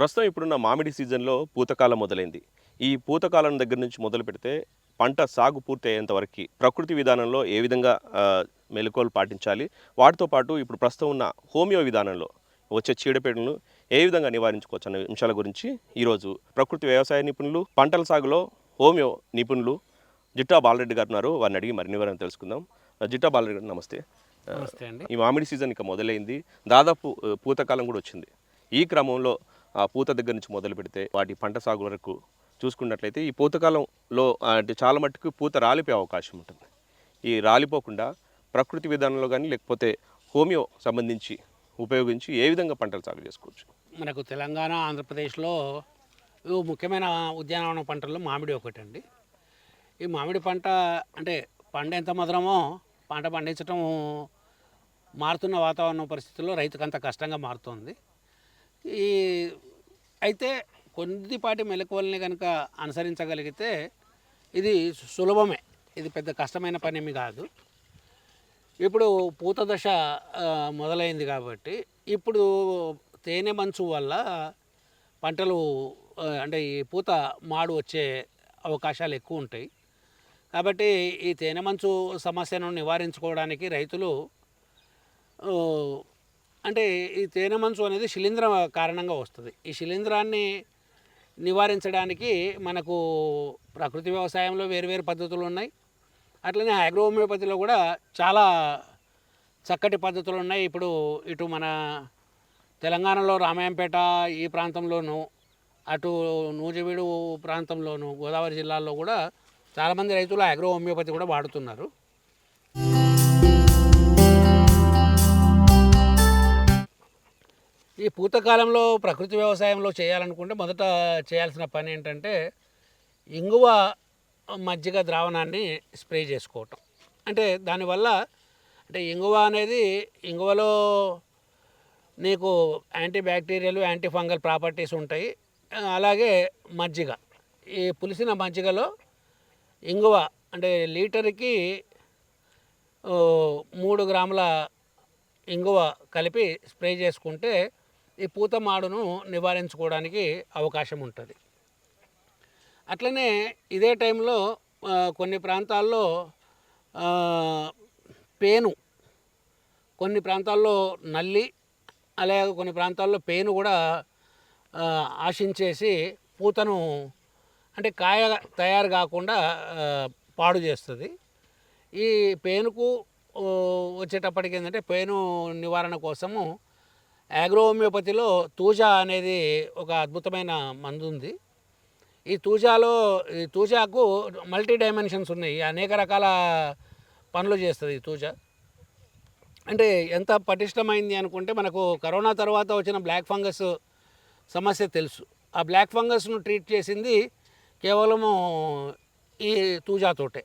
ప్రస్తుతం ఇప్పుడున్న మామిడి సీజన్లో పూతకాలం మొదలైంది. ఈ పూతకాలం దగ్గర నుంచి మొదలు పెడితే పంట సాగు పూర్తి అయ్యేంత వరకు ప్రకృతి విధానంలో ఏ విధంగా మెలకువలు పాటించాలి? వాటితో పాటు ఇప్పుడు ప్రస్తుతం ఉన్న హోమియో విధానంలో వచ్చే చీడపీడలను ఏ విధంగా నివారించుకోవచ్చు అనే అంశాల గురించి ఈరోజు ప్రకృతి వ్యవసాయ నిపుణులు పంటల సాగులో హోమియో నిపుణులు జిట్టా బాలరెడ్డి గారు ఉన్నారు. వారిని అడిగి మరిన్ని వివరాలు తెలుసుకుందాం. జిట్టా బాలరెడ్డి గారు నమస్తే. నమస్తే అండి. ఈ మామిడి సీజన్ ఇక మొదలైంది. దాదాపు పూతకాలం కూడా వచ్చింది. ఈ క్రమంలో ఆ పూత దగ్గర నుంచి మొదలు పెడితే వాటి పంట సాగు వరకు చూసుకున్నట్లయితే ఈ పూతకాలంలో అంటే చాలా మట్టుకు పూత రాలిపోయే అవకాశం ఉంటుంది. ఈ రాలిపోకుండా ప్రకృతి విధానంలో కానీ లేకపోతే హోమియో సంబంధించి ఉపయోగించి ఏ విధంగా పంటలు సాగు చేసుకోవచ్చు? మనకు తెలంగాణ ఆంధ్రప్రదేశ్లో ముఖ్యమైన ఉద్యానవన పంటల్లో మామిడి ఒకటండి. ఈ మామిడి పంట అంటే పంట ఎంత మధురమో పంట పండించడం మారుతున్న వాతావరణ పరిస్థితుల్లో రైతుకు అంత కష్టంగా మారుతుంది. ఈ అయితే కొద్దిపాటి మెలకువల్ని కనుక అనుసరించగలిగితే ఇది సులభమే. ఇది పెద్ద కష్టమైన పనేమి కాదు. ఇప్పుడు పూత దశ మొదలైంది కాబట్టి ఇప్పుడు తేనె మంచు వల్ల పంటలు అంటే ఈ పూత మాడు వచ్చే అవకాశాలు ఎక్కువ ఉంటాయి. కాబట్టి ఈ తేనె మంచు సమస్యను నివారించుకోవడానికి రైతులు అంటే ఈ తేనె మంచు అనేది శిలీంధ్ర కారణంగా వస్తుంది. ఈ శిలీంధ్రాన్ని నివారించడానికి మనకు ప్రకృతి వ్యవసాయంలో వేరువేరు పద్ధతులు ఉన్నాయి. అట్లనే అగ్రో హోమియోపతిలో కూడా చాలా చక్కటి పద్ధతులు ఉన్నాయి. ఇప్పుడు ఇటు మన తెలంగాణలో రామాయంపేట ఈ ప్రాంతంలోను అటు నూజివీడు ప్రాంతంలోను గోదావరి జిల్లాల్లో కూడా చాలామంది రైతులు అగ్రో హోమియోపతి కూడా వాడుతున్నారు. ఈ పూతకాలంలో ప్రకృతి వ్యవసాయంలో చేయాలనుకుంటే మొదట చేయాల్సిన పని ఏంటంటే ఇంగువ మజ్జిగ ద్రావణాన్ని స్ప్రే చేసుకోవటం. అంటే దానివల్ల అంటే ఇంగువ అనేది ఇంగువలో నీకు anti bacterial anti fungal properties ఉంటాయి. అలాగే మజ్జిగ. ఈ పులిసిన మజ్జిగలో ఇంగువ అంటే లీటర్కి మూడు గ్రాముల ఇంగువ కలిపి స్ప్రే చేసుకుంటే ఈ పూత మాడును నివారించుకోవడానికి అవకాశం ఉంటుంది అట్లనే ఇదే టైంలో కొన్ని ప్రాంతాల్లో పేను కొన్ని ప్రాంతాల్లో నల్లి అలాగే కొన్ని ప్రాంతాల్లో పేను కూడా ఆశించేసి పూతను అంటే కాయ తయారు కాకుండా పాడు చేస్తుంది. ఈ పేనుకు వచ్చేటప్పటికి ఏంటంటే పేను నివారణ కోసము యాగ్రో హోమియోపతిలో తూజా అనేది ఒక అద్భుతమైన మందు ఉంది ఈ తూజాలో ఈ తూజాకు మల్టీ డైమెన్షన్స్ ఉన్నాయి. అనేక రకాల పనులు చేస్తుంది ఈ తూజా. అంటే ఎంత పటిష్టమైంది అనుకుంటే మనకు కరోనా తర్వాత వచ్చిన బ్లాక్ ఫంగస్ సమస్య తెలుసు. ఆ బ్లాక్ ఫంగస్ను ట్రీట్ చేసింది కేవలము ఈ తూజాతోటే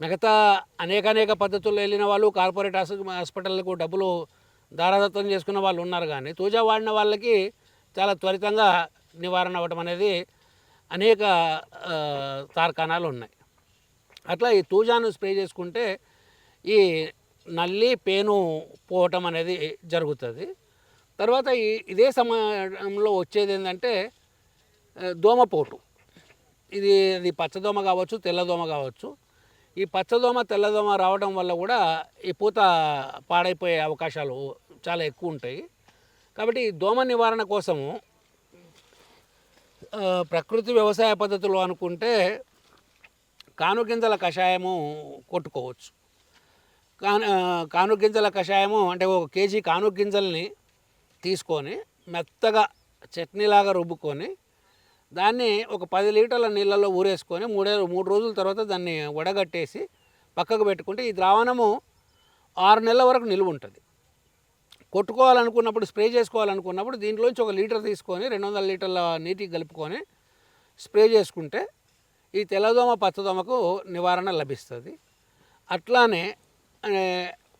మిగతా అనేక అనేక పద్ధతుల్లో వెళ్ళిన వాళ్ళు కార్పొరేట్ హాస్పిటల్కు డబ్బులు దారాదత్తం చేసుకున్న వాళ్ళు ఉన్నారు కానీ తూజా వాడిన వాళ్ళకి చాలా త్వరితంగా నివారణ అవ్వటం అనేది అనేక తార్కాణాలు ఉన్నాయి. అట్లా ఈ తూజాను స్ప్రే చేసుకుంటే ఈ నల్లి పేను పోవటం అనేది జరుగుతుంది. తర్వాత ఈ ఇదే సమయంలో వచ్చేది ఏంటంటే దోమపోటు. ఇది అది పచ్చదోమ కావచ్చు తెల్లదోమ కావచ్చు. ఈ పచ్చదోమ తెల్లదోమ రావడం వల్ల కూడా ఈ పూత పాడైపోయే అవకాశాలు చాలా ఎక్కువ ఉంటాయి. కాబట్టి దోమ నివారణ కోసము ప్రకృతి వ్యవసాయ పద్ధతులు అనుకుంటే కానుగింజల కషాయము కొట్టుకోవచ్చు. కాను కానుగింజల కషాయము అంటే ఒక కేజీ కానుగింజల్ని తీసుకొని మెత్తగా చట్నీలాగా రుబ్బుకొని దాన్ని ఒక పది లీటర్ల నీళ్ళల్లో ఊరేసుకొని మూడే మూడు రోజుల తర్వాత దాన్ని వడగట్టేసి పక్కకు పెట్టుకుంటే ఈ ద్రావణము ఆరు నెలల వరకు నిలువ ఉంటుంది. కొట్టుకోవాలనుకున్నప్పుడు స్ప్రే చేసుకోవాలనుకున్నప్పుడు దీంట్లోంచి ఒక లీటర్ తీసుకొని రెండు వందల లీటర్ల నీటికి కలుపుకొని స్ప్రే చేసుకుంటే ఈ తెల్లదోమ పచ్చదోమకు నివారణ లభిస్తుంది. అట్లానే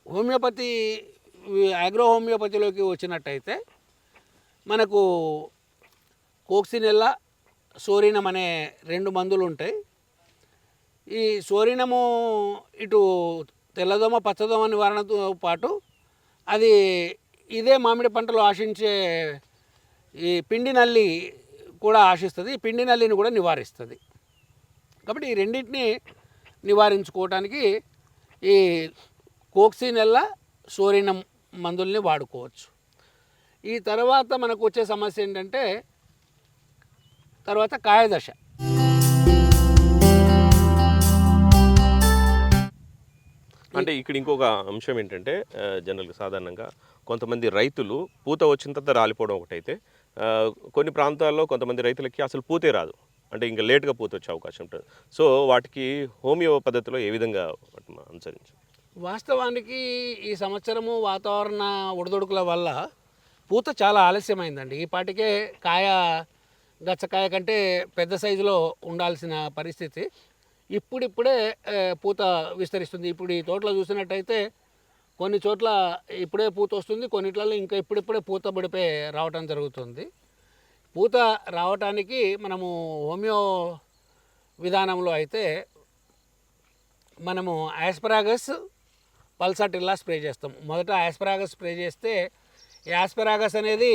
హోమియోపతి ఆగ్రో అగ్రో హోమియోపతిలోకి వచ్చినట్టయితే మనకు కోక్సినెల్లా సోరినం అనే రెండు మందులు ఉంటాయి ఈ సోరినము ఇటు తెల్లదోమ పచ్చదోమ నివారణతో పాటు అది ఇదే మామిడి పంటలు ఆశించే ఈ పిండి నల్లి కూడా ఆశిస్తుంది. ఈ పిండి నల్లిని కూడా నివారిస్తుంది. కాబట్టి ఈ రెండింటిని నివారించుకోవటానికి ఈ కోక్సినెల్ల సోరినం మందుల్ని వాడుకోవచ్చు. ఈ తర్వాత మనకు వచ్చే సమస్య ఏంటంటే తర్వాత కాయదశ అంటే ఇక్కడ ఇంకొక అంశం ఏంటంటే ఆ, జనరల్గా సాధారణంగా కొంతమంది రైతులు పూత వచ్చిన తర్వాత రాలిపోవడం ఒకటైతే కొన్ని ప్రాంతాల్లో కొంతమంది రైతులకి అసలు పూతే రాదు. అంటే ఇంకా లేట్గా పూత వచ్చే అవకాశం ఉంటుంది. సో వాటికి హోమియో పద్ధతిలో ఏ విధంగా అనుసరించి? వాస్తవానికి ఈ సంవత్సరము వాతావరణ ఒడిదొడుకుల వల్ల పూత చాలా ఆలస్యమైందండి. ఈ పాటికే కాయ గచ్చకాయ కంటే పెద్ద సైజులో ఉండాల్సిన పరిస్థితి. ఇప్పుడిప్పుడే పూత విస్తరిస్తుంది. ఇప్పుడు ఈ తోటలో చూసినట్టయితే కొన్ని చోట్ల ఇప్పుడే పూత వస్తుంది కొన్నిట్లలో ఇంకా ఇప్పుడిప్పుడే పూత బడిపే రావటం జరుగుతుంది. పూత రావటానికి మనము హోమియో విధానంలో అయితే మనము యాస్పరాగస్ పల్సాటిల్లా స్ప్రే చేస్తాం. మొదట యాస్పరాగస్ స్ప్రే చేస్తే యాస్పరాగస్ అనేది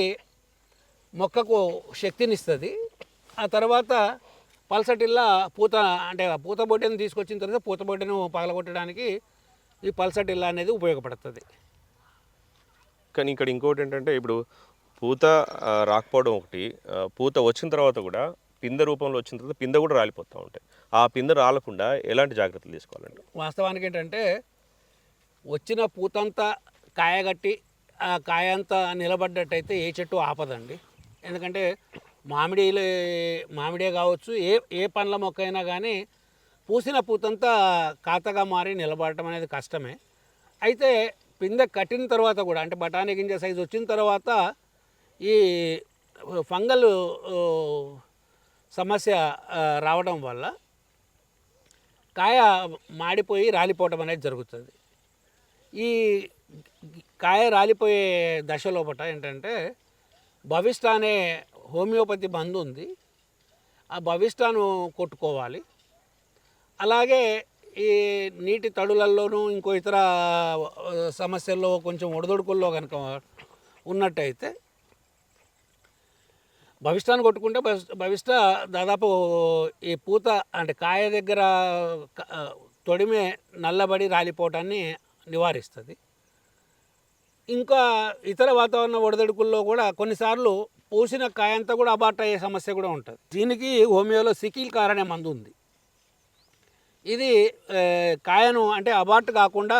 మొక్కకు శక్తినిస్తుంది. ఆ తర్వాత పల్సటిల్లా పూత అంటే పూత బొడ్డెను తీసుకొచ్చిన తర్వాత పూత బొడ్డెను పగలగొట్టడానికి ఈ పల్సటిల్లా అనేది ఉపయోగపడుతుంది. కానీ ఇక్కడ ఇంకోటి ఏంటంటే ఇప్పుడు పూత రాకపోవడం ఒకటి పూత వచ్చిన తర్వాత కూడా పిందె రూపంలో వచ్చిన తర్వాత పిందె కూడా రాలిపోతూ ఉంటాయి. ఆ పిందె రాలకుండా ఎలాంటి జాగ్రత్తలు తీసుకోవాలండి? వాస్తవానికి ఏంటంటే వచ్చిన పూతంతా కాయగట్టి ఆ కాయ అంతా నిలబడ్డట్టయితే ఏ చెట్టు ఆపదండి. ఎందుకంటే మామిడిలే మామిడే కావచ్చు ఏ ఏ పండ్ల మొక్క అయినా కానీ పూసిన పూతంతా కాతగా మారి నిలబడటం అనేది కష్టమే. అయితే పిందె కట్టిన తర్వాత కూడా అంటే బఠానీ గింజ సైజు వచ్చిన తర్వాత ఈ ఫంగల్ సమస్య రావడం వల్ల కాయ మాడిపోయి రాలిపోవటం అనేది జరుగుతుంది. ఈ కాయ రాలిపోయే దశలోపట ఏంటంటే భవిష్ట అనే హోమియోపతి మందు ఉంది ఆ భవిష్టాను కొట్టుకోవాలి. అలాగే ఈ నీటి తడులల్లోనూ ఇంకో ఇతర సమస్యల్లో కొంచెం ఒడదొడుకుల్లో కనుక ఉన్నట్టయితే భవిష్టాన్ని కొట్టుకుంటే భవిష్ట- దాదాపు ఈ పూత అంటే కాయ దగ్గర తొడిమే నల్లబడి రాలిపోవటాన్ని నివారిస్తుంది. ఇంకా ఇతర వాతావరణ ఒడిదొడుకుల్లో కూడా కొన్నిసార్లు పూసిన కాయ అంతా కూడా అబార్ట్ అయ్యే సమస్య కూడా ఉంటుంది. దీనికి హోమియోలో సికిల్ కార్ అనే మందు ఉంది. ఇది కాయను అంటే అబార్ట్ కాకుండా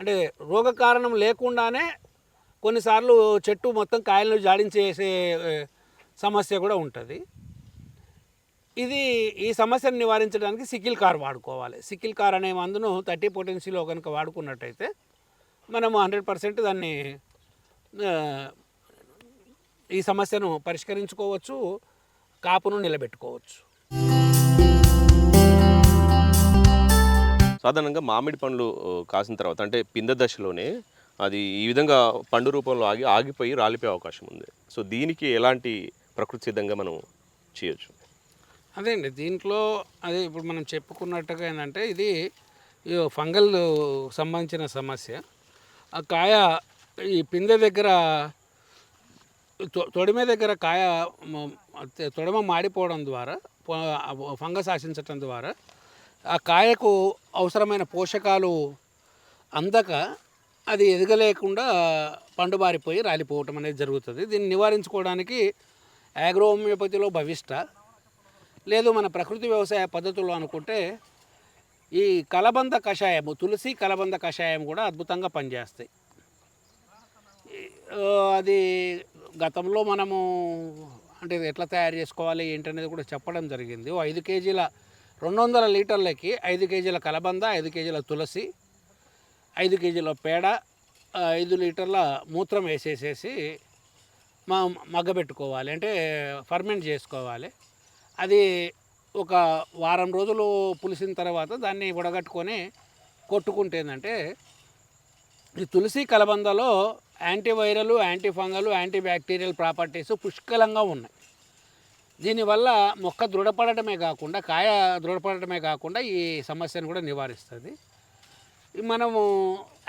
అంటే రోగ కారణం లేకుండానే కొన్నిసార్లు చెట్టు మొత్తం కాయలను జాడించేసే సమస్య కూడా ఉంటుంది. ఇది ఈ సమస్యను నివారించడానికి సికిల్ కార్ వాడుకోవాలి. సికిల్ కార్ అనే మందును థర్టీ పొటెన్సీలో కనుక వాడుకున్నట్టయితే మనము హండ్రెడ్ పర్సెంట్ దాన్ని ఈ సమస్యను పరిష్కరించుకోవచ్చు కాపును నిలబెట్టుకోవచ్చు. సాధారణంగా మామిడి పండ్లు కాసిన తర్వాత అంటే పిందె దశలోనే అది ఈ విధంగా పండు రూపంలో ఆగి ఆగిపోయి రాలిపోయే అవకాశం ఉంది. సో దీనికి ఎలాంటి ప్రకృతి సిద్ధంగా మనం చేయొచ్చు? అదే అండి దీంట్లో అదే ఇప్పుడు మనం చెప్పుకున్నట్టుగా ఏంటంటే ఇది ఫంగల్ సంబంధించిన సమస్య. ఆ కాయ ఈ పిందె దగ్గర తొ- తొడిమ దగ్గర కాయ తొడమ మాడిపోవడం ద్వారా ఫంగస్ ఆశించటం ద్వారా ఆ కాయకు అవసరమైన పోషకాలు అందక అది ఎదగలేకుండా పండుబారిపోయి రాలిపోవటం అనేది జరుగుతుంది. దీన్ని నివారించుకోవడానికి యాగ్రోహోమియోపతిలో భవిష్ట లేదు మన ప్రకృతి వ్యవసాయ పద్ధతుల్లో అనుకుంటే ఈ కలబంద కషాయము తులసి కలబంద కషాయం కూడా అద్భుతంగా పనిచేస్తాయి. అది గతంలో మనము అంటే ఎట్లా తయారు చేసుకోవాలి ఏంటనేది కూడా చెప్పడం జరిగింది. ఓ ఐదు కేజీల రెండు వందల లీటర్లకి ఐదు కేజీల కలబంద ఐదు కేజీల తులసి ఐదు కేజీల పేడ ఐదు లీటర్ల మూత్రం వేసేసేసి మా మగ్గబెట్టుకోవాలి. అంటే ఫర్మెంట్ చేసుకోవాలి. అది ఒక వారం రోజులు పులిసిన తర్వాత దాన్ని ఉడగట్టుకొని కొట్టుకుంటే ఏంటంటే ఈ తులసి కలబందలో antiviral anti fungal anti bacterial properties పుష్కలంగా ఉన్నాయి. దీనివల్ల మొక్క దృఢపడటమే కాకుండా కాయ దృఢపడటమే కాకుండా ఈ సమస్యను కూడా నివారిస్తుంది. మనము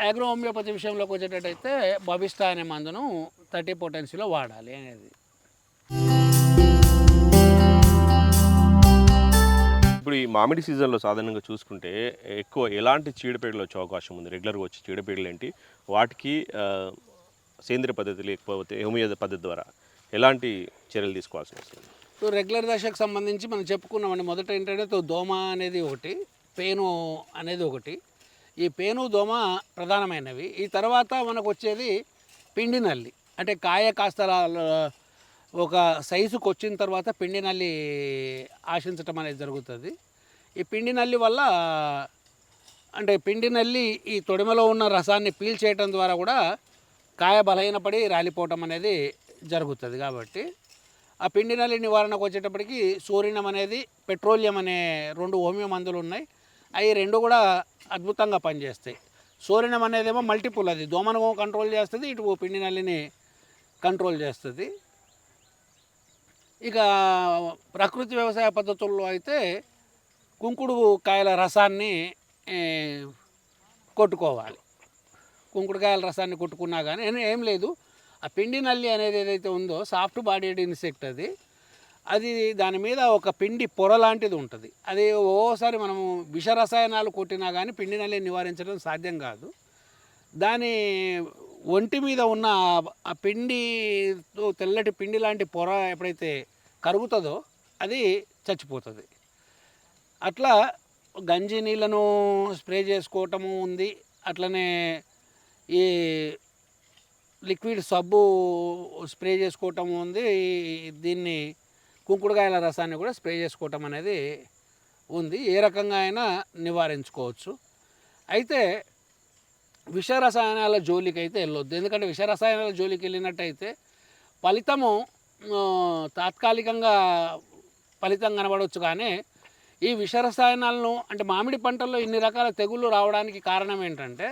అగ్రో హోమియోపతి విషయంలోకి వచ్చేటట్టయితే భవిష్ట అనే మందును థర్టీ పొటెన్సీలో వాడాలి అనేది. ఇప్పుడు ఈ మామిడి సీజన్లో సాధారణంగా చూసుకుంటే ఎక్కువ ఎలాంటి చీడపీడలు వచ్చే అవకాశం ఉంది? రెగ్యులర్గా వచ్చే చీడపీడలు ఏంటి? వాటికి సేంద్రియ పద్ధతి లేకపోతే హోమియో పద్ధతి ద్వారా ఎలాంటి చర్యలు తీసుకోవాల్సి వస్తుంది సో రెగ్యులర్ దశకు సంబంధించి మనం చెప్పుకున్నామండి మొదట ఏంటంటే దోమ అనేది ఒకటి పేను అనేది ఒకటి. ఈ పేను దోమ ప్రధానమైనవి. ఈ తర్వాత మనకు వచ్చేది పిండి నల్లి అంటే కాయ కాస్త ఒక సైజుకి వచ్చిన తర్వాత పిండి నల్లి ఆశించటం అనేది జరుగుతుంది. ఈ పిండి నల్లి వల్ల అంటే పిండి నల్లి ఈ తొడిమలో ఉన్న రసాన్ని పీల్చేయటం ద్వారా కూడా కాయ బలహీనపడి రాలిపోవటం అనేది జరుగుతుంది కాబట్టి. ఆ పిండి నల్లి నివారణకు వచ్చేటప్పటికి సూర్యనం అనేది పెట్రోలియం అనే రెండు హోమియో మందులు ఉన్నాయి. అవి రెండు కూడా అద్భుతంగా పనిచేస్తాయి. సూర్యనం అనేదేమో మల్టిపుల్ అది. దోమను కంట్రోల్ చేస్తుంది ఇటు పిండి నల్లిని కంట్రోల్ చేస్తుంది. ఇక ప్రకృతి వ్యవసాయ పద్ధతుల్లో అయితే కుంకుడు కాయల రసాన్ని కొట్టుకోవాలి. కుంకుడుకాయల రసాన్ని కొట్టుకున్నా కానీ ఏం- ఏం లేదు. ఆ పిండి నల్లి అనేది ఏదైతే ఉందో సాఫ్ట్ బాడీడ్ ఇన్సెక్ట్ అది అది దాని మీద ఒక పిండి పొర లాంటిది ఉంటుంది. అది ఓసారి మనము విష రసాయనాలు కొట్టినా కానీ పిండి నల్లి నివారించడం సాధ్యం కాదు. దాని ఒంటి మీద ఉన్న ఆ- పిండి తెల్లటి పిండి లాంటి పొర ఎప్పుడైతే కరుగుతుందో అది చచ్చిపోతుంది. అట్లా గంజి నీళ్ళను స్ప్రే చేసుకోవటము ఉంది. అట్లనే ఈ లిక్విడ్ సబ్బు స్ప్రే చేసుకోవటం ఉంది. దీన్ని కుంకుడుకాయల రసాన్ని కూడా స్ప్రే చేసుకోవటం అనేది ఉంది. ఏ రకంగా అయినా నివారించుకోవచ్చు. అయితే విష రసాయనాల జోలికి అయితే వెళ్ళొద్దు. ఎందుకంటే విష రసాయనాల జోలికి వెళ్ళినట్టయితే ఫలితము తాత్కాలికంగా ఫలితం కనబడవచ్చు కానీ ఈ విష రసాయనాలను అంటే మామిడి పంటల్లో ఇన్ని రకాల తెగుళ్ళు రావడానికి కారణం ఏంటంటే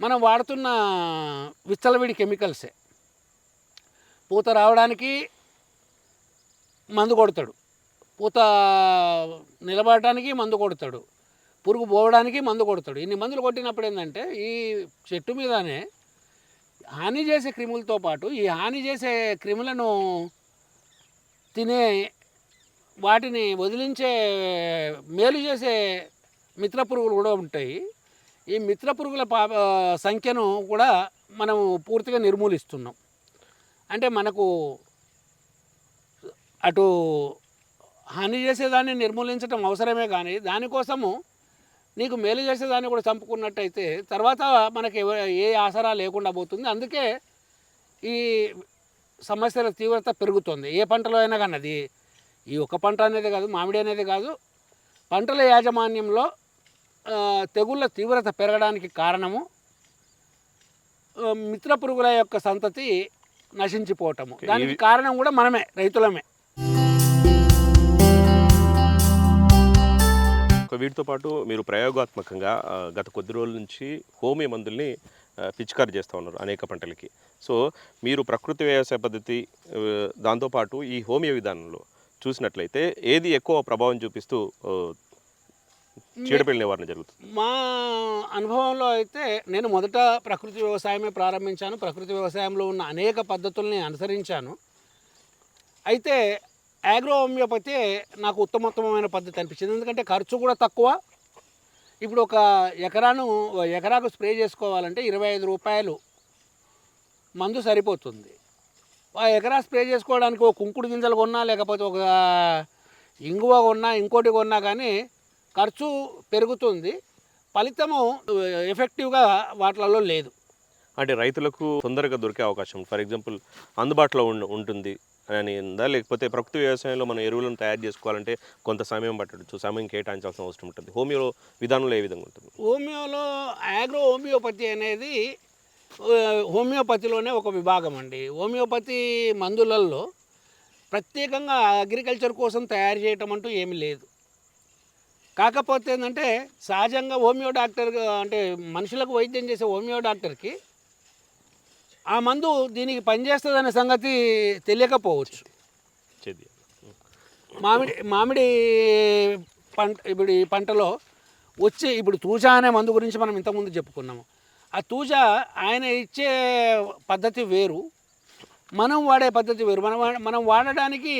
మనం వాడుతున్న విచ్చలవిడి కెమికల్సే. పూత రావడానికి మందు కొడతాడు. పూత నిలబడటానికి మందు కొడతాడు. పురుగు పోవడానికి మందు కొడతాడు. ఇన్ని మందులు కొట్టినప్పుడు ఏంటంటే ఈ చెట్టు మీదనే హాని చేసే క్రిములతో పాటు ఈ హాని చేసే క్రిములను తినే వాటిని వదిలించే మేలు చేసే మిత్ర పురుగులు కూడా ఉంటాయి. ఈ మిత్ర పురుగుల పా సంఖ్యను కూడా మనం పూర్తిగా నిర్మూలిస్తున్నాం. అంటే మనకు అటు హాని చేసేదాన్ని నిర్మూలించడం అవసరమే కానీ దానికోసము నీకు మేలు చేసేదాన్ని కూడా చంపుకున్నట్టయితే తర్వాత మనకి ఏ ఆసరా లేకుండా పోతుంది. అందుకే ఈ సమస్యల తీవ్రత పెరుగుతుంది. ఏ పంటలో అయినా కానీ అది ఈ ఒక్క పంట అనేది కాదు మామిడి అనేది కాదు. పంటల యాజమాన్యంలో తెగుళ్ళ తీవ్రత పెరగడానికి కారణము మిత్ర పురుగుల యొక్క సంతతి నశించిపోవటము. దానికి కారణం కూడా మనమే రైతులమే. ఒక వీటితో పాటు మీరు ప్రయోగాత్మకంగా గత కొద్ది రోజుల నుంచి హోమియో మందుల్ని పిచికారి చేస్తూ ఉన్నారు అనేక పంటలకి. సో మీరు ప్రకృతి వ్యవసాయ పద్ధతి దాంతోపాటు ఈ హోమియో విధానంలో చూసినట్లయితే ఏది ఎక్కువ ప్రభావం చూపిస్తూ ఆ, చీడపీడల నివారణ జరుగుతుంది? మా అనుభవంలో అయితే నేను మొదట ప్రకృతి వ్యవసాయమే ప్రారంభించాను. ప్రకృతి వ్యవసాయంలో ఉన్న అనేక పద్ధతుల్ని అనుసరించాను. అయితే యాగ్రో హోమియోపతి నాకు ఉత్తమోత్తమైన పద్ధతి అనిపించింది. ఎందుకంటే ఖర్చు కూడా తక్కువ. ఇప్పుడు ఒక ఎకరాను ఎకరాకు స్ప్రే చేసుకోవాలంటే ఇరవై ఐదు రూపాయలు మందు సరిపోతుంది. ఆ ఎకరా స్ప్రే చేసుకోవడానికి ఒక కుంకుడు గింజలు కొన్నా లేకపోతే ఒక ఇంగువ కొన్నా ఇంకోటి కొన్నా కానీ ఖర్చు పెరుగుతుంది. ఫలితము ఎఫెక్టివ్గా వాటిలలో లేదు. అంటే రైతులకు తొందరగా దొరికే అవకాశం ఫర్ ఎగ్జాంపుల్ అందుబాటులో ఉంటుంది. అని ఉందా? లేకపోతే ప్రకృతి వ్యవసాయంలో మనం ఎరువులను తయారు చేసుకోవాలంటే కొంత సమయం పట్టచ్చు. సమయం కేటాయించాల్సిన అవసరం ఉంటుంది. హోమియో విధానంలో ఏ విధంగా ఉంటుంది? హోమియోలో ఆగ్రో హోమియోపతి అనేది హోమియోపతిలోనే ఒక విభాగం అండి. హోమియోపతి మందులలో ప్రత్యేకంగా అగ్రికల్చర్ కోసం తయారు చేయటం అంటూ ఏమీ లేదు. కాకపోతే ఏంటంటే సహజంగా హోమియో డాక్టర్ అంటే మనుషులకు వైద్యం చేసే హోమియో డాక్టర్కి ఆ మందు దీనికి పనిచేస్తుందనే సంగతి తెలియకపోవచ్చు. మామిడి మామిడి పంట ఇప్పుడు ఈ పంటలో వచ్చే ఇప్పుడు తూజా అనే మందు గురించి మనం ఇంతకుముందు చెప్పుకున్నాము. ఆ తూజా ఆయన ఇచ్చే పద్ధతి వేరు మనం వాడే పద్ధతి వేరు. మనం మనం వాడడానికి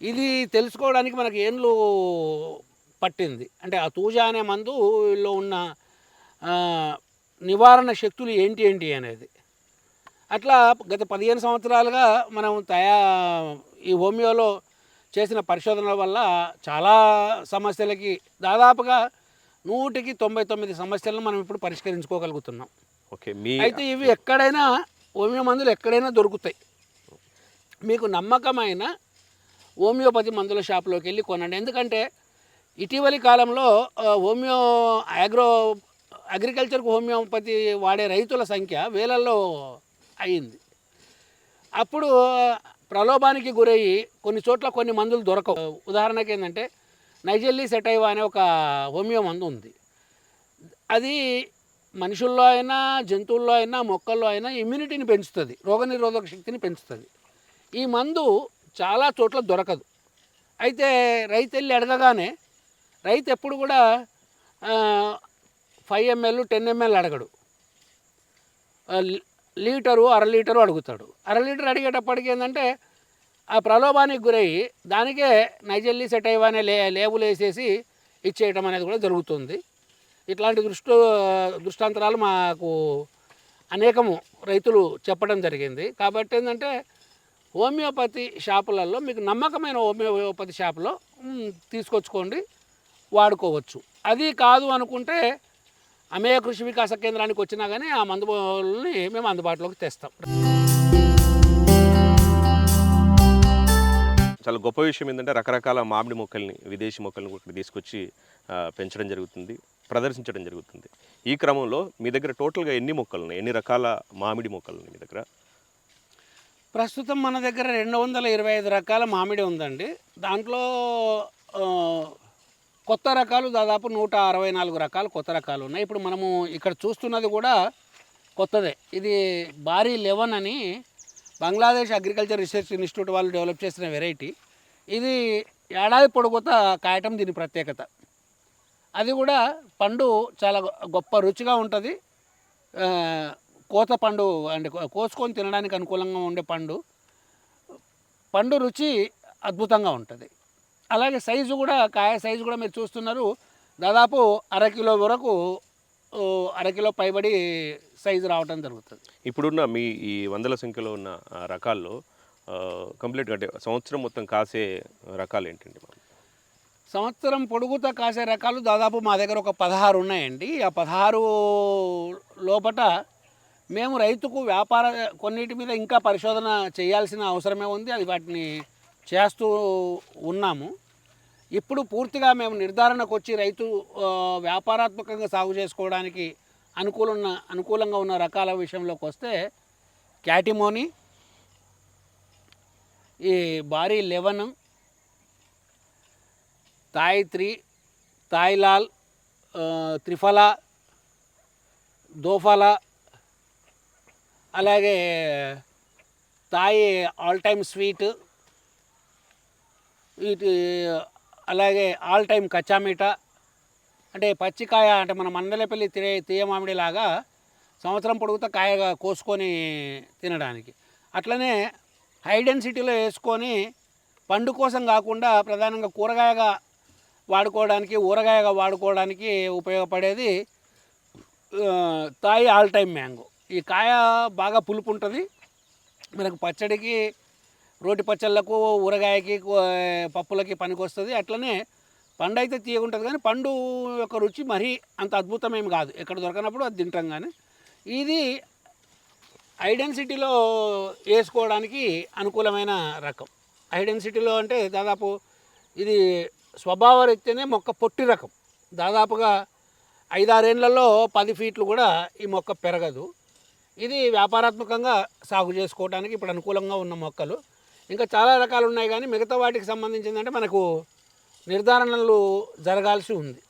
ఇది తెలుసుకోవడానికి మనకి ఏండ్లు పట్టింది. అంటే ఆ తూజా అనే మందులో ఉన్న నివారణ శక్తులు ఏంటి ఏంటి అనేది. అట్లా గత పదిహేను సంవత్సరాలుగా మనం తయా ఈ హోమియోలో చేసిన పరిశోధనల వల్ల చాలా సమస్యలకి దాదాపుగా నూటికి తొంభై తొమ్మిది సమస్యలను మనం ఇప్పుడు పరిష్కరించుకోగలుగుతున్నాం. ఓకే మీ అయితే ఇవి ఎక్కడైనా హోమియో మందులు ఎక్కడైనా దొరుకుతాయి. మీకు నమ్మకమైన హోమియోపతి మందుల షాప్లోకి వెళ్ళి కొనండి. ఎందుకంటే ఇటీవలి కాలంలో హోమియో అగ్రో అగ్రికల్చర్కు హోమియోపతి వాడే రైతుల సంఖ్య వేలల్లో అయింది. అప్పుడు ప్రలోభానికి గురయ్యి కొన్ని చోట్ల కొన్ని మందులు దొరకవు. ఉదాహరణకి ఏంటంటే నైజెల్లీ సెటైవా అనే ఒక హోమియో మందు ఉంది. అది మనుషుల్లో అయినా జంతువుల్లో అయినా మొక్కల్లో అయినా ఇమ్యూనిటీని పెంచుతుంది. రోగనిరోధక శక్తిని పెంచుతుంది. ఈ మందు చాలా చోట్ల దొరకదు. అయితే రైతు వెళ్ళి అడగగానే రైతు ఎప్పుడు కూడా ఫైవ్ ఎంఎల్ టెన్ ఎంఎల్ అడగడు. లీటరు అర లీటరు అడుగుతాడు. అర లీటర్ అడిగేటప్పటికి ఏంటంటే ఆ ప్రలోభానికి గురయ్యి దానికే నైజెల్లీ సెట్ అయ్యవనే లే లేబుల్ వేసేసి ఇచ్చేయటం అనేది కూడా జరుగుతుంది. ఇట్లాంటి దృష్టి దృష్టాంతరాలు మాకు అనేకము రైతులు చెప్పడం జరిగింది. కాబట్టి ఏంటంటే హోమియోపతి షాపులలో మీకు నమ్మకమైన హోమియోపతి షాపులో తీసుకొచ్చుకోండి వాడుకోవచ్చు. అది కాదు అనుకుంటే అమేయ కృషి వికాస కేంద్రానికి వచ్చినా కానీ ఆ మందుని మేము అందుబాటులోకి తెస్తాం. చాలా గొప్ప విషయం ఏంటంటే రకరకాల మామిడి మొక్కల్ని విదేశీ మొక్కల్ని కూడా ఇక్కడ తీసుకొచ్చి పెంచడం జరుగుతుంది ప్రదర్శించడం జరుగుతుంది. ఈ క్రమంలో మీ దగ్గర టోటల్గా ఎన్ని మొక్కలు ఉన్నాయి ఎన్ని రకాల మామిడి మొక్కలు మీ దగ్గర? ప్రస్తుతం మన దగ్గర రెండు వందల ఇరవై ఐదు రకాల మామిడి ఉందండి. దాంట్లో కొత్త రకాలు దాదాపు నూట అరవై నాలుగు రకాలు కొత్త రకాలు ఉన్నాయి. ఇప్పుడు మనము ఇక్కడ చూస్తున్నది కూడా కొత్తదే. ఇది భారీ లెవెన్ అని బంగ్లాదేశ్ అగ్రికల్చర్ రీసెర్చ్ ఇన్స్టిట్యూట్ వాళ్ళు డెవలప్ చేసిన వెరైటీ. ఇది ఏడాది పొడుగుతా కాయటం దీని ప్రత్యేకత. అది కూడా పండు చాలా గొ- గొప్ప రుచిగా ఉంటుంది. కోత పండు అంటే కోసుకొని తినడానికి అనుకూలంగా ఉండే పండు. పండు రుచి అద్భుతంగా ఉంటుంది. అలాగే సైజు కూడా కాయ సైజు కూడా మీరు చూస్తున్నారు. దాదాపు అరకిలో వరకు అరకిలో పైబడి సైజు రావటం జరుగుతుంది. ఇప్పుడున్న మీ ఈ వందల సంఖ్యలో ఉన్న రకాల్లో కంప్లీట్గా అంటే సంవత్సరం మొత్తం కాసే రకాలు ఏంటండి? సంవత్సరం పొడుగుతా కాసే రకాలు దాదాపు మా దగ్గర ఒక పదహారు ఉన్నాయండి. ఆ పదహారు లోపట మేము రైతుకు వ్యాపార కొన్నిటి మీద ఇంకా పరిశోధన చేయాల్సిన అవసరమే ఉంది. అది వాటిని చేస్తూ ఉన్నాము. ఇప్పుడు పూర్తిగా మేము నిర్ధారణకు వచ్చి రైతు వ్యాపారాత్మకంగా సాగు చేసుకోవడానికి అనుకూలంగా అనుకూలంగా ఉన్న రకాల విషయంలోకి వస్తే క్యాటిమోని ఈ భారీ లెవన్ తాయిత్రి త్రీ తాయ్లాల్ ఆ, త్రిఫల దోఫల అలాగే తాయి ఆల్ టైమ్ స్వీట్ వీటి అలాగే ఆల్ టైమ్ కచ్చామీట అంటే పచ్చికాయ అంటే మన మండలపల్లి తీయ తీయ మామిడిలాగా సంవత్సరం పొడుగుతా కాయగా కోసుకొని తినడానికి. అట్లనే హై డెన్సిటీలో వేసుకొని పండు కోసం కాకుండా ప్రధానంగా కూరగాయగా వాడుకోవడానికి ఊరగాయగా వాడుకోవడానికి ఉపయోగపడేది తాయి ఆల్ టైమ్ మ్యాంగో ఈ కాయ బాగా పులుపు ఉంటుంది. మనకు పచ్చడికి రోటి పచ్చళ్ళకు ఊరగాయకి పప్పులకి పనికొస్తుంది. అట్లనే పండు అయితే తీయగుంటుంది కానీ పండు యొక్క రుచి మరీ అంత అద్భుతమేమి కాదు. ఎక్కడ దొరకనప్పుడు అది తింటాం కానీ ఇది ఐడెన్సిటీలో వేసుకోవడానికి అనుకూలమైన రకం. ఐడెన్సిటీలో అంటే దాదాపు ఇది స్వభావరీత్యానే మొక్క పొట్టి రకం. దాదాపుగా ఐదారేళ్ళలో పది ఫీట్లు కూడా ఈ మొక్క పెరగదు. ఇది వ్యాపారాత్మకంగా సాగు చేసుకోవడానికి ఇప్పుడు అనుకూలంగా ఉన్న మొక్కలు. ఇంకా చాలా రకాలు ఉన్నాయి కానీ మిగతా వాటికి సంబంధించిందంటే మనకు నిర్ధారణలు జరగాల్సి ఉంది.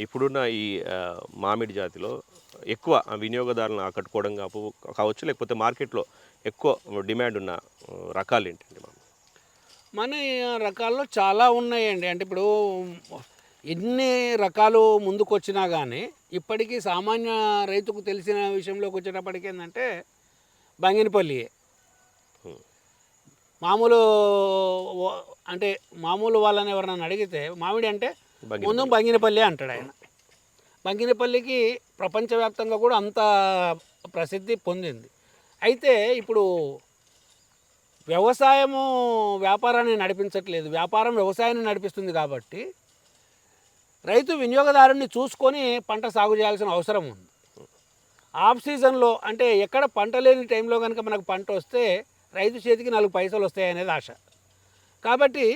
ఇప్పుడున్న ఈ మామిడి జాతిలో ఎక్కువ వినియోగదారులను ఆకట్టుకోవడం కాపు- కావచ్చు లేకపోతే మార్కెట్లో ఎక్కువ డిమాండ్ ఉన్న రకాలు ఏంటండి మన రకాల్లో చాలా ఉన్నాయండి. అంటే ఇప్పుడు ఎన్ని రకాలు ముందుకు వచ్చినా కానీ ఇప్పటికీ సామాన్య రైతుకు తెలిసిన విషయంలోకి వచ్చేటప్పటికి ఏంటంటే బంగినపల్లి. మామూలు అంటే మామూలు వాళ్ళని ఎవరైనా అడిగితే మామిడి అంటే. ముందు బంగినపల్లి అంటాడు ఆయన. బంగినపల్లికి ప్రపంచవ్యాప్తంగా కూడా అంత ప్రసిద్ధి పొందింది. అయితే ఇప్పుడు వ్యవసాయము వ్యాపారాన్ని నడిపించట్లేదు. వ్యాపారం వ్యవసాయాన్ని నడిపిస్తుంది కాబట్టి రైతు వినియోగదారుని చూసుకొని పంట సాగు చేయాల్సిన అవసరం ఉంది. ఆఫ్ సీజన్లో అంటే ఎక్కడ పంట లేని టైంలో కనుక మనకు పంట వస్తే రైతు చేతికి నాలుగు పైసలు వస్తాయి అనేది ఆశ. కాబట్టి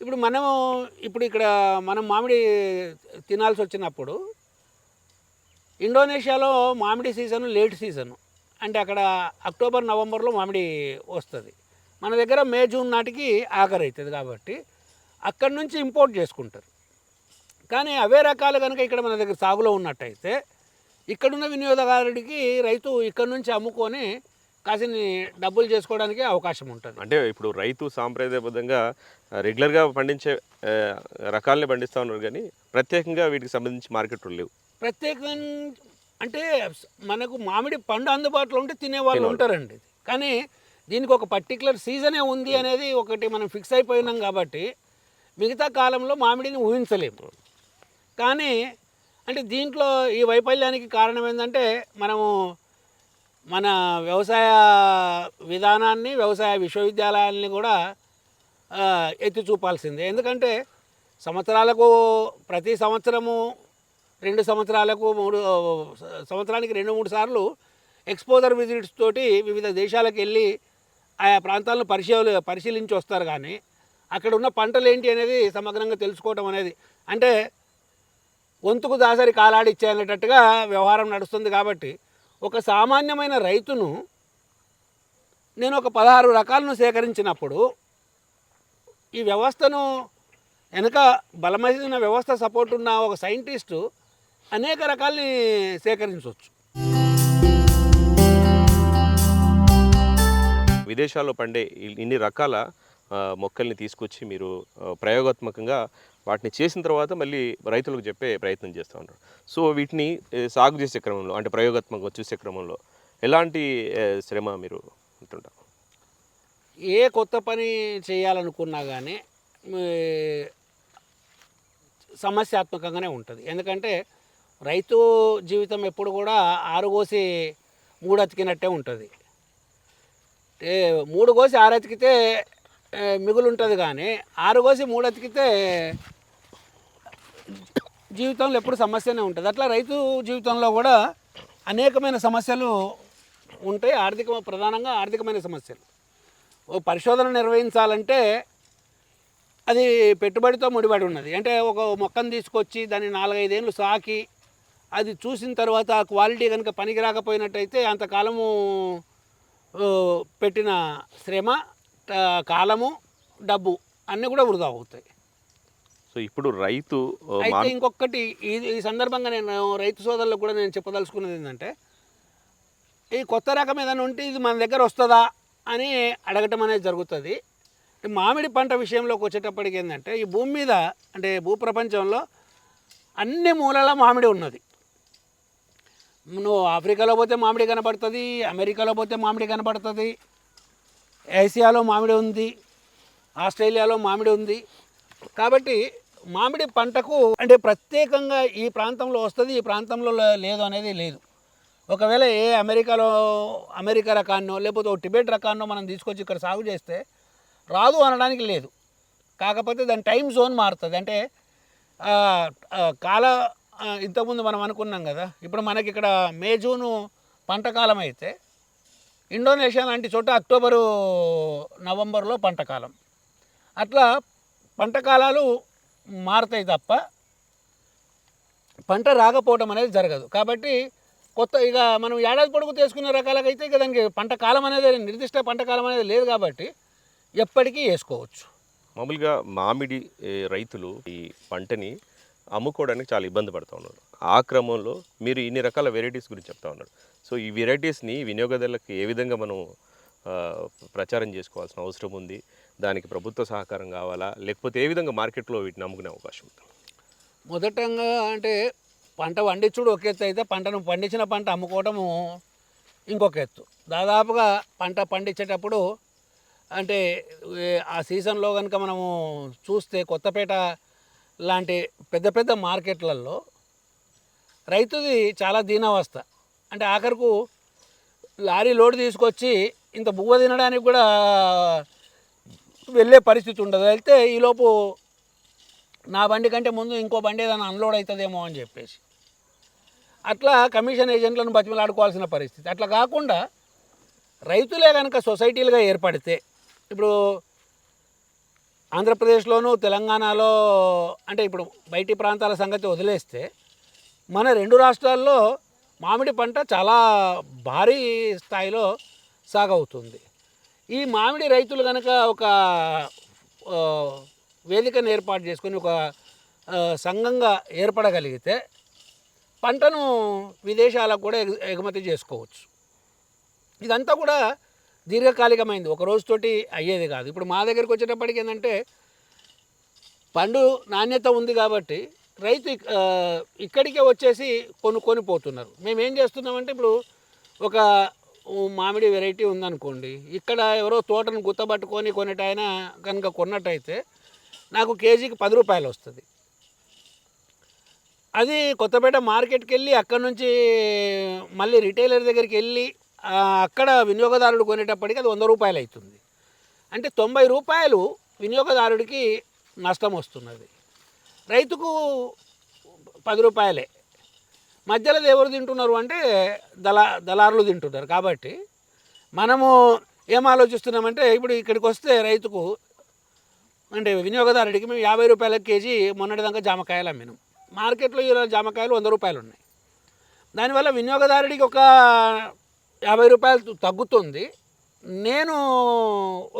ఇప్పుడు మనము ఇప్పుడు ఇక్కడ మనం మామిడి తినాల్సి వచ్చినప్పుడు ఇండోనేషియాలో మామిడి సీజన్ లేట్ సీజన్. అంటే అక్కడ అక్టోబర్ నవంబర్లో మామిడి వస్తుంది. మన దగ్గర మే జూన్ నాటికి ఆఖరి అవుతుంది కాబట్టి అక్కడి నుంచి ఇంపోర్ట్ చేసుకుంటారు. కానీ అవే రకాలు కనుక ఇక్కడ మన దగ్గర సాగులో ఉన్నట్టయితే ఇక్కడున్న వినియోగదారుడికి రైతు ఇక్కడ నుంచి అమ్ముకొని కాసిని డబ్బులు చేసుకోవడానికి అవకాశం ఉంటుంది. అంటే ఇప్పుడు రైతు సాంప్రదాయబద్ధంగా రెగ్యులర్గా పండించే రకాలని పండిస్తూ ఉన్నారు కానీ ప్రత్యేకంగా వీటికి సంబంధించి మార్కెట్లు లేవు. ప్రత్యేకంగా అంటే మనకు మామిడి పండు అందుబాటులో ఉంటే తినేవాళ్ళు. ఉంటారండి. కానీ దీనికి ఒక పర్టికులర్ సీజనే ఉంది అనేది ఒకటి మనం ఫిక్స్ అయిపోయినాం కాబట్టి మిగతా కాలంలో మామిడిని ఊహించలేము. కానీ అంటే దీంట్లో ఈ వైఫల్యానికి కారణం ఏంటంటే మనము మన వ్యవసాయ విధానాన్ని వ్యవసాయ విశ్వవిద్యాలయాల్ని కూడా ఎత్తి చూపాల్సిందే. ఎందుకంటే సంవత్సరాలకు ప్రతి సంవత్సరము రెండు సంవత్సరాలకు మూడు సంవత్సరానికి రెండు మూడు సార్లు ఎక్స్పోజర్ విజిట్స్ తోటి వివిధ దేశాలకు వెళ్ళి ఆయా ప్రాంతాలను పరిశీలి పరిశీలించి వస్తారు కానీ అక్కడ ఉన్న పంటలు ఏంటి అనేది సమగ్రంగా తెలుసుకోవటం అనేది. అంటే వంతుకు దాసరి కాలాడిచ్చే అనేటట్టుగా వ్యవహారం నడుస్తుంది కాబట్టి ఒక సామాన్యమైన రైతును నేను ఒక పదహారు రకాలను సేకరించినప్పుడు ఈ వ్యవస్థను వెనక బలమైన వ్యవస్థ సపోర్ట్ ఉన్న ఒక సైంటిస్టు అనేక రకాలని సేకరించవచ్చు. విదేశాల్లో పండే ఇన్ని రకాల మొక్కల్ని తీసుకొచ్చి మీరు ప్రయోగాత్మకంగా వాటిని చేసిన తర్వాత మళ్ళీ రైతులకు చెప్పే ప్రయత్నం చేస్తూ ఉంటారు. సో వీటిని సాగు చేసే క్రమంలో అంటే ప్రయోగాత్మకంగా చూసే క్రమంలో ఎలాంటి శ్రమ మీరు ఉంటుంటారు? ఏ కొత్త పని చేయాలనుకున్నా కానీ సమస్యాత్మకంగానే ఉంటుంది. ఎందుకంటే రైతు జీవితం ఎప్పుడు కూడా ఆరుగోసి మూడు అతికినట్టే ఉంటుంది. ఏ, మూడు కోసి ఆరు అతికితే మిగులు ఉంటుంది కానీ ఆరు కోసి మూడు అతికితే జీవితంలో ఎప్పుడు సమస్యనే ఉంటుంది. అట్లా రైతు జీవితంలో కూడా అనేకమైన సమస్యలు ఉంటాయి. ఆర్థిక ప్రధానంగా ఆర్థికమైన సమస్యలు. ఓ పరిశోధన నిర్వహించాలంటే అది పెట్టుబడితో ముడిపడి ఉన్నది. అంటే ఒక మొక్కను తీసుకొచ్చి దాన్ని నాలుగైదేళ్ళు సాకి అది చూసిన తర్వాత ఆ క్వాలిటీ కనుక పనికి రాకపోయినట్టయితే అంతకాలము పెట్టిన శ్రమ కాలము డబ్బు అన్నీ కూడా వృధా అవుతాయి. సో ఇప్పుడు రైతు అయితే ఇంకొకటి ఈ ఈ సందర్భంగా నేను రైతు సోదరులకు కూడా నేను చెప్పదలుచుకున్నది ఏంటంటే ఈ కొత్త రకం ఏదైనా ఉంటే ఇది మన దగ్గర వస్తుందా అని అడగటం అనేది జరుగుతుంది. మామిడి పంట విషయంలోకి వచ్చేటప్పటికి ఏంటంటే ఈ భూమి మీద అంటే భూప్రపంచంలో అన్ని మూలల మామిడి ఉన్నది. నువ్వు ఆఫ్రికాలో పోతే మామిడి కనబడుతుంది అమెరికాలో పోతే మామిడి కనబడుతుంది ఏసియాలో మామిడి ఉంది ఆస్ట్రేలియాలో మామిడి ఉంది. కాబట్టి మామిడి పంటకు అంటే ప్రత్యేకంగా ఈ ప్రాంతంలో వస్తుంది ఈ ప్రాంతంలో లేదు అనేది లేదు. ఒకవేళ ఏ అమెరికాలో అమెరికా రకాన్నో లేకపోతే ఒక టిబెట్ రకాన్నో మనం తీసుకొచ్చి ఇక్కడ సాగు చేస్తే రాదు అనడానికి లేదు. కాకపోతే దాని టైం జోన్ మారుతుంది. అంటే కాల ఇంతకుముందు మనం అనుకున్నాం కదా ఇప్పుడు మనకి ఇక్కడ మే జూను పంట కాలం అయితే ఇండోనేషియా లాంటి చోట అక్టోబరు నవంబర్లో పంట కాలం. అట్లా పంట కాలాలు మారుతాయి తప్ప పంట రాకపోవడం అనేది జరగదు. కాబట్టి కొత్త ఇక మనం ఏడాది పొడుగు తీసుకునే రకాలకైతే ఇక దానికి పంట కాలం అనేది నిర్దిష్ట పంట కాలం అనేది లేదు కాబట్టి ఎప్పటికీ వేసుకోవచ్చు. మామూలుగా మామిడి రైతులు ఈ పంటని అమ్ముకోవడానికి చాలా ఇబ్బంది పడుతూ ఉన్నారు. ఆ క్రమంలో మీరు ఇన్ని రకాల వెరైటీస్ గురించి చెప్తా ఉన్నారు. సో ఈ వెరైటీస్ని వినియోగదారులకు ఏ విధంగా మనం ప్రచారం చేసుకోవాల్సిన అవసరం ఉంది? దానికి ప్రభుత్వ సహకారం కావాలా? లేకపోతే ఏ విధంగా మార్కెట్లో వీటిని అమ్ముకునే అవకాశం ఉంది మొదటంగా అంటే పంట పండించుడు ఒక ఎత్తు అయితే పంటను పండించిన పంట అమ్ముకోవటము ఇంకొక ఎత్తు. దాదాపుగా పంట పండించేటప్పుడు అంటే ఆ సీజన్లో కనుక మనము చూస్తే కొత్తపేట లాంటి పెద్ద పెద్ద మార్కెట్లలో రైతుది చాలా దీనావస్థ. అంటే ఆఖరుకు లారీ లోడ్ తీసుకొచ్చి ఇంత బువ్వ తినడానికి కూడా వెళ్ళే పరిస్థితి ఉండదు. అయితే ఈలోపు నా బండి కంటే ముందు ఇంకో బండి ఏదైనా అన్లోడ్ అవుతుందేమో అని చెప్పేసి. అట్లా కమిషన్ ఏజెంట్లను బతిమలాడుకోవాల్సిన పరిస్థితి. అట్లా కాకుండా రైతులే కనుక సొసైటీలుగా ఏర్పడితే ఇప్పుడు ఆంధ్రప్రదేశ్లోను తెలంగాణలో అంటే ఇప్పుడు బయటి ప్రాంతాల సంగతి వదిలేస్తే మన రెండు రాష్ట్రాల్లో మామిడి పంట చాలా భారీ స్థాయిలో సాగవుతుంది. ఈ మామిడి రైతులు కనుక ఒక వేదికను ఏర్పాటు చేసుకొని ఒక సంఘంగా ఏర్పడగలిగితే పంటను విదేశాలకు కూడా ఎగు- ఎగుమతి చేసుకోవచ్చు. ఇదంతా కూడా దీర్ఘకాలికమైంది. ఒక రోజుతోటి అయ్యేది కాదు. ఇప్పుడు మా దగ్గరికి వచ్చేటప్పటికి ఏంటంటే పండు నాణ్యత ఉంది కాబట్టి రైతు ఇక్కడికే వచ్చేసి కొనుక్కొని పోతున్నారు మేము ఏం చేస్తున్నామంటే ఇప్పుడు ఒక మామిడి వెరైటీ ఉందనుకోండి ఇక్కడ ఎవరో తోటను గుత్తబట్టుకొని కొనేటాయన కనుక కొన్నట్టయితే నాకు కేజీకి పది రూపాయలు వస్తుంది. అది కొత్తపేట మార్కెట్కి వెళ్ళి అక్కడ నుంచి మళ్ళీ రిటైలర్ దగ్గరికి వెళ్ళి అక్కడ వినియోగదారుడు కొనేటప్పటికి అది వంద రూపాయలు అవుతుంది అంటే తొంభై రూపాయలు వినియోగదారుడికి నష్టం వస్తున్నది. రైతుకు పది రూపాయలే. మధ్యలో ఎవరు తింటున్నారు అంటే దళా దళారులు తింటున్నారు. కాబట్టి మనము ఏం ఆలోచిస్తున్నామంటే ఇప్పుడు ఇక్కడికి వస్తే రైతుకు అంటే వినియోగదారుడికి మేము యాభై రూపాయల కేజీ మొన్నటిదాకా జామకాయలు అమ్మినాం. మార్కెట్లో ఈరోజు జామకాయలు వంద రూపాయలు ఉన్నాయి. దానివల్ల వినియోగదారుడికి ఒక యాభై రూపాయలు తగ్గుతుంది. నేను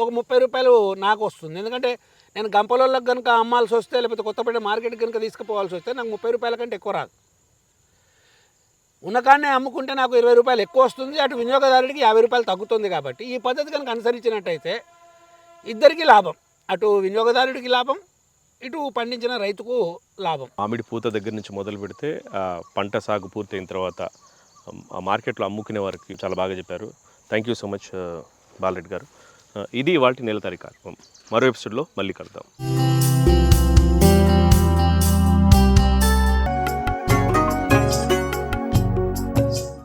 ఒక ముప్పై రూపాయలు నాకు వస్తుంది. ఎందుకంటే నేను గంపలోళ్ళకి కనుక అమ్మాల్సి వస్తే లేకపోతే కొత్తపేట మార్కెట్కి కనుక తీసుకుపోవాల్సి వస్తే నాకు ముప్పై రూపాయల కంటే ఎక్కువ రాదు. ఉన్నకాడనే అమ్ముకుంటే నాకు ఇరవై రూపాయలు ఎక్కువ వస్తుంది అటు వినియోగదారుడికి యాభై రూపాయలు తగ్గుతుంది కాబట్టి ఈ పద్ధతి కనుక అనుసరించినట్టయితే ఇద్దరికీ లాభం అటు వినియోగదారుడికి లాభం ఇటు పండించిన రైతుకు లాభం. మామిడి పూత దగ్గర నుంచి మొదలు పెడితే పంట సాగు పూర్తయిన తర్వాత మార్కెట్లో అమ్ముకునే వారికి చాలా బాగా చెప్పారు. Thank you so much Balareddy garu. ఇది వాటి నెల తారీఖు కార్యక్రమం మరో ఎపిసోడ్లో మళ్ళీ కలుద్దాం.